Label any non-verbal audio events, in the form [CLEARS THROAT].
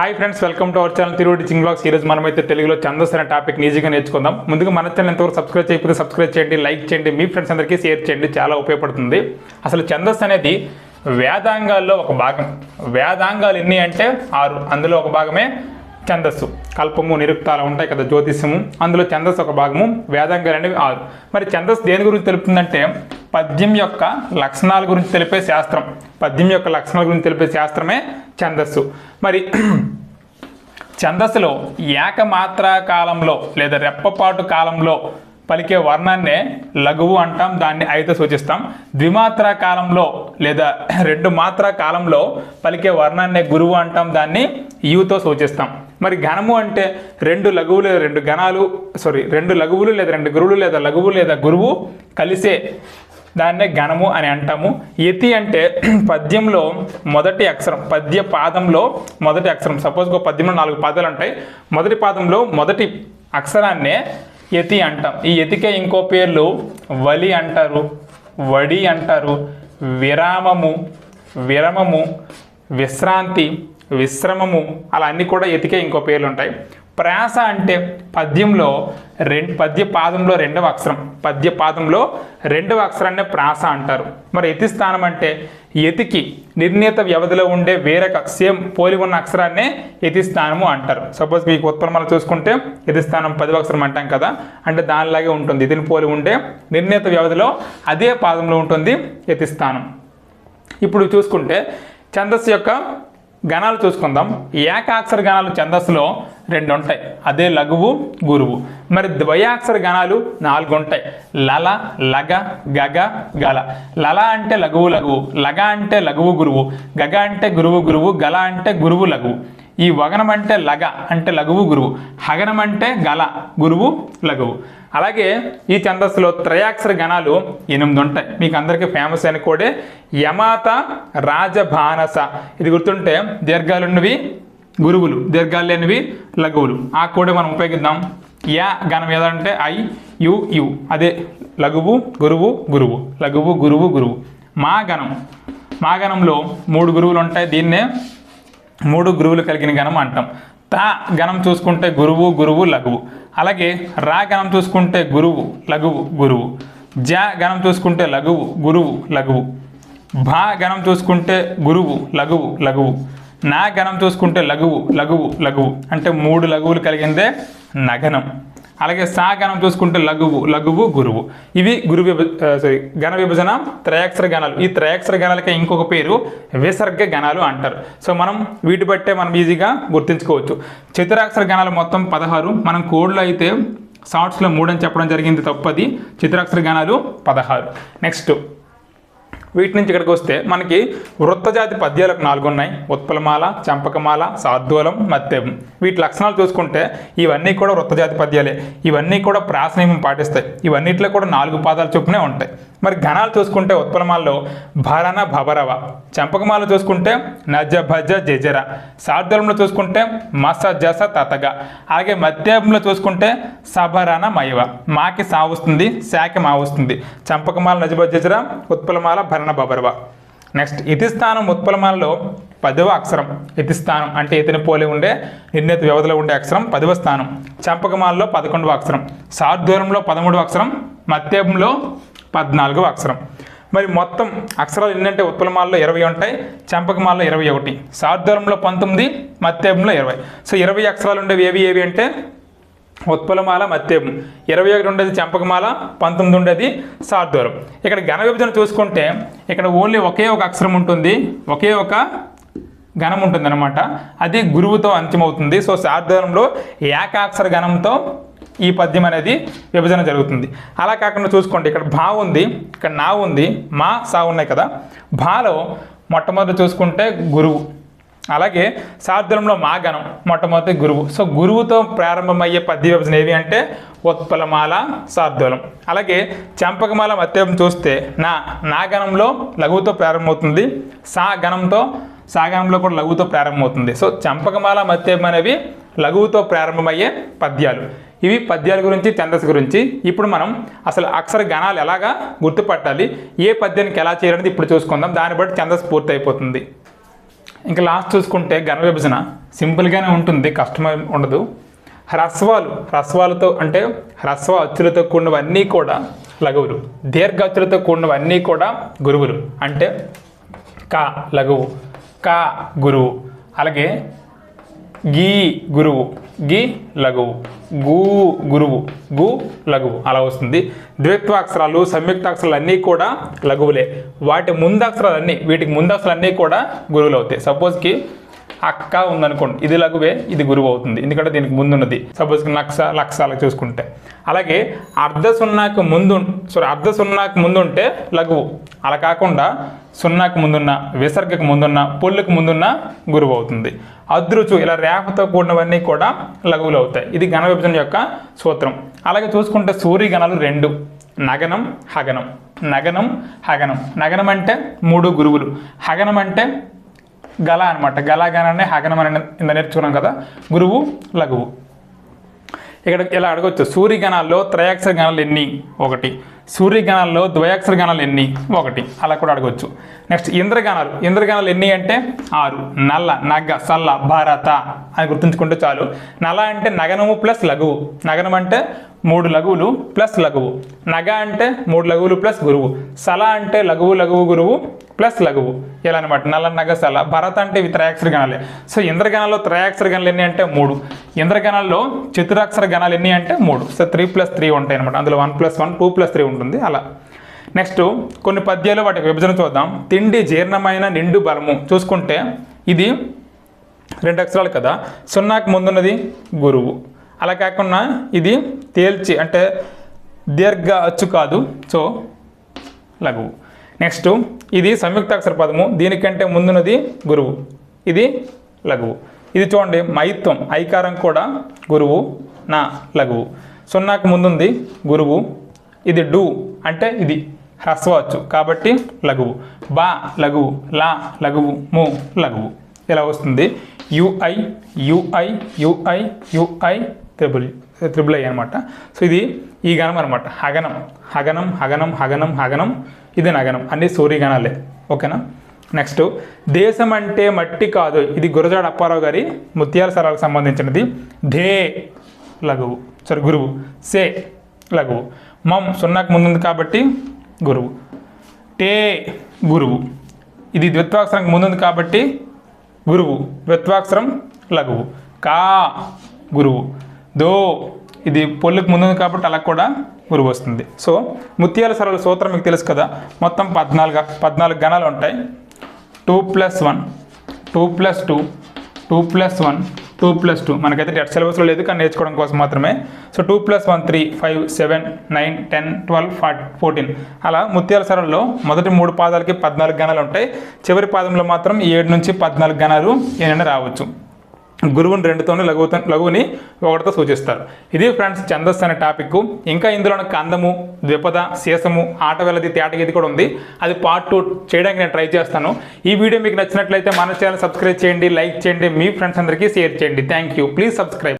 Hi friends welcome to our channel తిరుగు teaching blogs ఈరోజు మనమైతే తెలుగులో ఛందస్ అనే టాపిక్ ఈజీగా నేర్చుకుందాం. ముందుగా మన ఛానల్ ఎంతవరకు సబ్స్క్రైబ్ చేయకపోతే సబ్స్క్రైబ్ చేయండి లైక్ చేయండి మీ ఫ్రెండ్స్ అందరికీ షేర్ చేయండి. చాలా ఉపయోగపడుతుంది. అసలు ఛందస్ అనేది వేదాంగాల్లో ఒక భాగం. వేదాంగాలు ఎన్ని అంటే ఆరు. అందులో ఒక భాగమే ఛందస్సు. కల్పము నిరుక్తాలు ఉంటాయి కదా జ్యోతిష్యము. అందులో ఛందస్సు ఒక భాగము వేదాంగాలు అనేవి ఆరు. మరి ఛందస్సు దేని గురించి తెలుపుతుందంటే పద్యం యొక్క లక్షణాల గురించి తెలిపే శాస్త్రం. పద్యం యొక్క లక్షణాల గురించి తెలిపే శాస్త్రమే ఛందస్సు. మరి [CLEARS THROAT] ఛందస్సులో ఏకమాత్ర కాలంలో లేదా రెప్పపాటు కాలంలో పలికే వర్ణాన్నే లఘువు అంటాం దాన్ని ఐతో సూచిస్తాం. ద్విమాత్ర కాలంలో లేదా [CLEARS THROAT] రెండు మాత్ర కాలంలో పలికే వర్ణాన్నే గురువు అంటాం దాన్ని యుతో సూచిస్తాం. మరి ఘనము అంటే రెండు లఘువులు లేదా రెండు ఘనాలు సారీ రెండు లఘువులు లేదా రెండు గురువులు లేదా లఘువు లేదా గురువు కలిసే దాన్నే ఘనము అని అంటాము. యతి అంటే [CLEARS THROAT] పద్యంలో మొదటి అక్షరం పద్య పాదంలో మొదటి అక్షరం. సపోజ్ ఒక పద్యంలో నాలుగు పాదాలు ఉంటాయి. మొదటి పాదంలో మొదటి అక్షరాన్నే యతి అంటాం. ఈ యతికే ఇంకో పేర్లు వలి అంటారు వడి అంటారు విరామము విరమము విశ్రాంతి విశ్రమము అలా అన్నీ కూడా ఎతికే ఇంకో పేర్లు ఉంటాయి ప్రాస అంటే పద్యంలో రెండు పద్య పాదంలో రెండవ అక్షరం. పద్య పాదంలో రెండవ అక్షరాన్నే ప్రాస అంటారు. మరి యతి స్థానం అంటే యతికి నిర్ణీత వ్యవధిలో ఉండే వేరొక సేమ్ పోలి ఉన్న అక్షరాన్నే యతి స్థానము అంటారు. సపోజ్ మీకు ఉత్పన్నమాలు చూసుకుంటే యతి స్థానం పదవ అక్షరం అంటాం కదా అంటే దానిలాగే ఉంటుంది. ఇదిని పోలి ఉండే నిర్ణీత వ్యవధిలో అదే పాదంలో ఉంటుంది యతి స్థానం. ఇప్పుడు చూసుకుంటే ఛందస్సు యొక్క గణాలు చూసుకుందాం. ఏకాక్షర గణాలు ఛందస్సులో రెండు ఉంటాయి అదే లఘువు గురువు. మరి ద్వయాక్షర గణాలు నాలుగు ఉంటాయి లల లగ గగ గల. లల అంటే లఘువు లఘువు. లగ అంటే లఘువు గురువు. గగ అంటే గురువు గురువు. గల అంటే గురువు లఘువు. ఈ వగనం అంటే లగ అంటే లఘువు గురువు హగనం అంటే గల గురువు లఘువు. అలాగే ఈ ఛందస్సులో త్రయాక్షర గణాలు ఎనిమిది ఉంటాయి. మీకు అందరికీ ఫేమస్ అయిన కోడే యమాత రాజభానస. ఇది గుర్తుంటే దీర్ఘాలున్నవి గురువులు దీర్ఘాలు లేనివి లఘువులు. ఆ కోడే మనం ఉపయోగిద్దాం. యా గణం ఏదంటే ఐ యు యు. అదే లఘువు గురువు గురువు. లఘువు గురువు గురువు. మా గణం. మా గణంలో మూడు గురువులు ఉంటాయి. దీన్నే మూడు గురువులు కలిగిన గణం అంటాం. తా గణం చూసుకుంటే గురువు గురువు లఘువు. అలాగే రా గణం చూసుకుంటే గురువు లఘువు గురువు. జ గణం చూసుకుంటే లఘువు గురువు లఘువు. భా గణం చూసుకుంటే గురువు లఘువు లఘువు. నా గణం చూసుకుంటే లఘువు లఘువు లఘువు. అంటే మూడు లఘువులు కలిగిందే నగనం. అలాగే సా గణం చూసుకుంటే లఘువు లఘువు గురువు. ఇవి గురు విభ సారీ గణ విభజన త్రయాక్షర గణాలు. ఈ త్రయాక్షర గణాలకే ఇంకొక పేరు విసర్గ గణాలు అంటారు. సో మనం వీటి బట్టే మనం ఈజీగా గుర్తుంచుకోవచ్చు. చతురాక్షర గణాలు మొత్తం పదహారు. మనం కోడ్లో అయితే షార్ట్స్లో మూడని చెప్పడం జరిగింది తప్పది. చిత్రాక్షర గణాలు పదహారు. నెక్స్ట్. వీటి నుంచి ఇక్కడికి వస్తే మనకి వృత్తజాతి పద్యాలకు నాలుగు ఉన్నాయి ఉత్పలమాల చంపకమాల సాద్వలం మత్తెం. వీటి లక్షణాలు చూసుకుంటే ఇవన్నీ కూడా వృత్తజాతి పద్యాలే. ఇవన్నీ కూడా ప్రాసనీయం పాటిస్తాయి. ఇవన్నిట్లో కూడా నాలుగు పాదాలు చొప్పునే ఉంటాయి. మరి ఘనాలు చూసుకుంటే ఉత్పలమాల్లో భరణ భబరవ చంపకమాలు చూసుకుంటే నజ భజ జజర సార్దూలంలో చూసుకుంటే మస జస తతగ అలాగే మధ్యంలో చూసుకుంటే సభరణ మైవ మాకి సా వస్తుంది శాఖ మా వస్తుంది చంపకమాల నజబ జజర ఉత్పలమాల భరణ బబరవ నెక్స్ట్ ఇతిస్థానం ఉత్పలమాలలో పదవ అక్షరం. ఇతిస్థానం అంటే ఇతని పోలి ఉండే నిర్ణీత వ్యవధిలో ఉండే అక్షరం పదవ స్థానం. చంపకమాలలో పదకొండవ అక్షరం. సార్ధూరంలో పదమూడవ అక్షరం మత్యంలో పద్నాలుగవ అక్షరం. మరి మొత్తం అక్షరాలు ఎన్నంటే? ఉత్పలమాలలో ఇరవై ఉంటాయి చంపకమాలలో ఇరవై ఒకటి సార్ధరంలో పంతొమ్మిది మత్తేపంలో ఇరవై. సో ఇరవై అక్షరాలు ఉండేవి ఏవి ఏవి అంటే? ఉత్పలమాల మత్తేపం ఇరవై ఒకటి ఉండేది చంపకమాల పంతొమ్మిది ఉండేది సార్దూరం ఇక్కడ ఘన విభజన చూసుకుంటే ఇక్కడ ఓన్లీ ఒకే ఒక అక్షరం ఉంటుంది ఒకే ఒక ఘనం ఉంటుంది అనమాట అది గురువుతో అంత్యమవుతుంది సో సార్దూరంలో ఏకాక్షర ఘనంతో ఈ పద్యం అనేది విభజన జరుగుతుంది. అలా కాకుండా చూసుకోండి ఇక్కడ భా ఉంది ఇక్కడ నా ఉంది మా సా ఉన్నాయి కదా. భాలో మొట్టమొదటి చూసుకుంటే గురువు. అలాగే సార్ధులంలో మా గణం మొట్టమొదటి గురువు. సో గురువుతో ప్రారంభమయ్యే పద్య విభజన ఏవి అంటే ఉత్పలమాల సార్ధూలం అలాగే చంపకమాల మత్యం చూస్తే నా నా గణంలో లఘువుతో ప్రారంభమవుతుంది సా గణంతో సాగణంలో కూడా లఘువుతో ప్రారంభమవుతుంది. సో చంపకమాల మత్యం అనేవి లఘువుతో ప్రారంభమయ్యే పద్యాలు. ఇవి పద్యాల గురించి ఛందస్సు గురించి. ఇప్పుడు మనం అసలు అక్షర గణాలు ఎలాగా గుర్తుపట్టాలి? ఏ పద్యానికి ఎలా చేయాలనేది ఇప్పుడు చూసుకుందాం. దాన్ని బట్టి ఛందస్సు పూర్తి అయిపోతుంది ఇంకా లాస్ట్ చూసుకుంటే ఘన విభజన. సింపుల్గానే ఉంటుంది కష్టమే ఉండదు. హ్రస్వాలు. హ్రస్వాలతో అంటే హ్రస్వ అచ్చులతో కూడినవన్నీ కూడా లఘువులు. దీర్ఘ అచ్చులతో కూడినవన్నీ కూడా గురువులు. అంటే క లఘువు. క గురువు. అలాగే గీ గురువు గి లఘువు గు గురువు గు లఘువు అలా వస్తుంది. ద్విత్వాక్షరాలు సంయుక్తాక్షరాలు అన్నీ కూడా లఘువులే. వాటి ముందాక్షరాలన్నీ వీటికి ముందాక్షరాలు అన్నీ కూడా గురువులు అవుతాయి సపోజ్కి అక్క ఉందనుకోండి. ఇది లఘువే ఇది గురువు అవుతుంది. ఎందుకంటే దీనికి ముందున్నది. సపోజ్ లక్ష లక్ష చూసుకుంటే. అలాగే అర్ధ సున్నాకు ముందు సారీ అర్ధ సున్నాకు ముందుంటే లఘువు. అలా కాకుండా సున్నాకు ముందున్న విసర్గకు ముందున్న పొల్లుకు ముందున్న గురువు అవుతుంది. అదృచు ఇలా రేపతో కూడినవన్నీ కూడా లఘువులు అవుతాయి. ఇది ఘన విభజన యొక్క సూత్రం. అలాగే చూసుకుంటే సూర్యగణాలు రెండు. నగనం హగనం. నగనం హగనం. నగనం అంటే మూడు గురువులు. హగనం అంటే గల అనమాట గల గణాన్ని హగనం అని ఇంత నేర్చుకున్నాం కదా. గురువు లఘువు. ఇక్కడ ఇలా అడగొచ్చు. సూర్యగణాల్లో త్రయాక్షర గణాలు ఎన్ని? ఒకటి. సూర్యగణాల్లో ద్వయాక్షర గణాలు ఎన్ని? ఒకటి. అలా కూడా అడగొచ్చు. నెక్స్ట్ ఇంద్రగణాలు ఇంద్రగణాలు ఎన్ని అంటే? ఆరు. నల్ల నగ సల్ల భారత అని గుర్తుంచుకుంటే చాలు. నల అంటే నగనము ప్లస్ లఘువు. నగనం అంటే మూడు లఘువులు ప్లస్ లఘువు. నగ అంటే మూడు లఘువులు ప్లస్ గురువు. సల అంటే లఘువు లఘువు గురువు ప్లస్ లఘువు. ఇలా అనమాట నల్ల నగ సల భరత అంటే ఇవి త్రయాక్షర గణాలే సో ఇంద్రగణాల్లో త్రయాక్షర గణాలు ఎన్ని అంటే మూడు. ఇంద్రగణాల్లో చతురాక్షర గణాలు ఎన్ని అంటే మూడు. సో త్రీ ప్లస్ త్రీ ఉంటాయి అనమాట అందులో one plus one two plus three ఉంటుంది. అలా. నెక్స్ట్ కొన్ని పద్యాలు వాటి విభజన చూద్దాం. తిండి జీర్ణమైన నిండు బలము. చూసుకుంటే ఇది రెండు అక్షరాలు కదా. సున్నాకు ముందున్నది గురువు. అలా కాకుండా ఇది తేల్చి అంటే దీర్ఘ అచ్చు కాదు. సో లఘువు. నెక్స్ట్ ఇది సంయుక్తాక్షర పదము. దీనికంటే ముందున్నది గురువు. ఇది లఘువు. ఇది చూడండి మైత్వం ఐకారం కూడా గురువు నా లఘువు. సున్నాకు ముందుంది గురువు ఇది డు అంటే ఇది హ్రస్వచ్చు కాబట్టి లఘువు. బా లఘువు లా లఘువు ము లఘువు. ఇలా వస్తుంది? UI UI UI UI triple triple I అనమాట సో ఇది ఈ గణం అనమాట హగనం హగనం హగనం హగనం హగనం. ఇది నగనం. అన్ని సూర్యగణాలే ఓకేనా? నెక్స్ట్ దేశం అంటే మట్టి కాదు. ఇది గురజాడ అప్పారావు గారి ముత్యాల సరాలకు సంబంధించినది. ధే లఘువు. సారీ గురువు. సే లఘువు. మమ్ సున్నాకు ముందుంది కాబట్టి గురువు. టే గురువు. ఇది ద్విత్వాక్షరంకి ముందుంది కాబట్టి గురువు. ద్విత్వాక్షరం లఘువు. కా గురువు. దో ఇది పొల్లుకు ముందుంది కాబట్టి అలా కూడా గురువు వస్తుంది. సో ముత్యాల సరళ సూత్రం మీకు తెలుసు కదా. మొత్తం పద్నాలుగు పద్నాలుగు గణాలు ఉంటాయి. Two plus one two plus two two plus one two plus two. మనకైతే టెట్ సిలబస్లో లేదు కానీ నేర్చుకోవడం కోసం మాత్రమే. So two plus one three five seven nine ten twelve forty fourteen. అలా ముత్యాల సరళలో మొదటి మూడు పాదాలకి పద్నాలుగు గణాలు ఉంటాయి. చివరి పాదంలో మాత్రం ఏడు నుంచి పద్నాలుగు గణాలు ఏమైనా రావచ్చు. గురువుని రెండుతోనే లఘువుతో లఘువుని ఒకటితో సూచిస్తారు. ఇది ఫ్రెండ్స్ ఛందస్సు అనే టాపిక్. ఇంకా ఇందులో కందము ద్విపద శేషము ఆట వెళ్ళది తేట కూడా ఉంది. అది పార్ట్ టూ చేయడానికి నేను ట్రై చేస్తాను. ఈ వీడియో మీకు నచ్చినట్లయితే మన ఛానల్ సబ్స్క్రైబ్ చేయండి లైక్ చేయండి మీ ఫ్రెండ్స్ అందరికీ షేర్ చేయండి. Thank you please subscribe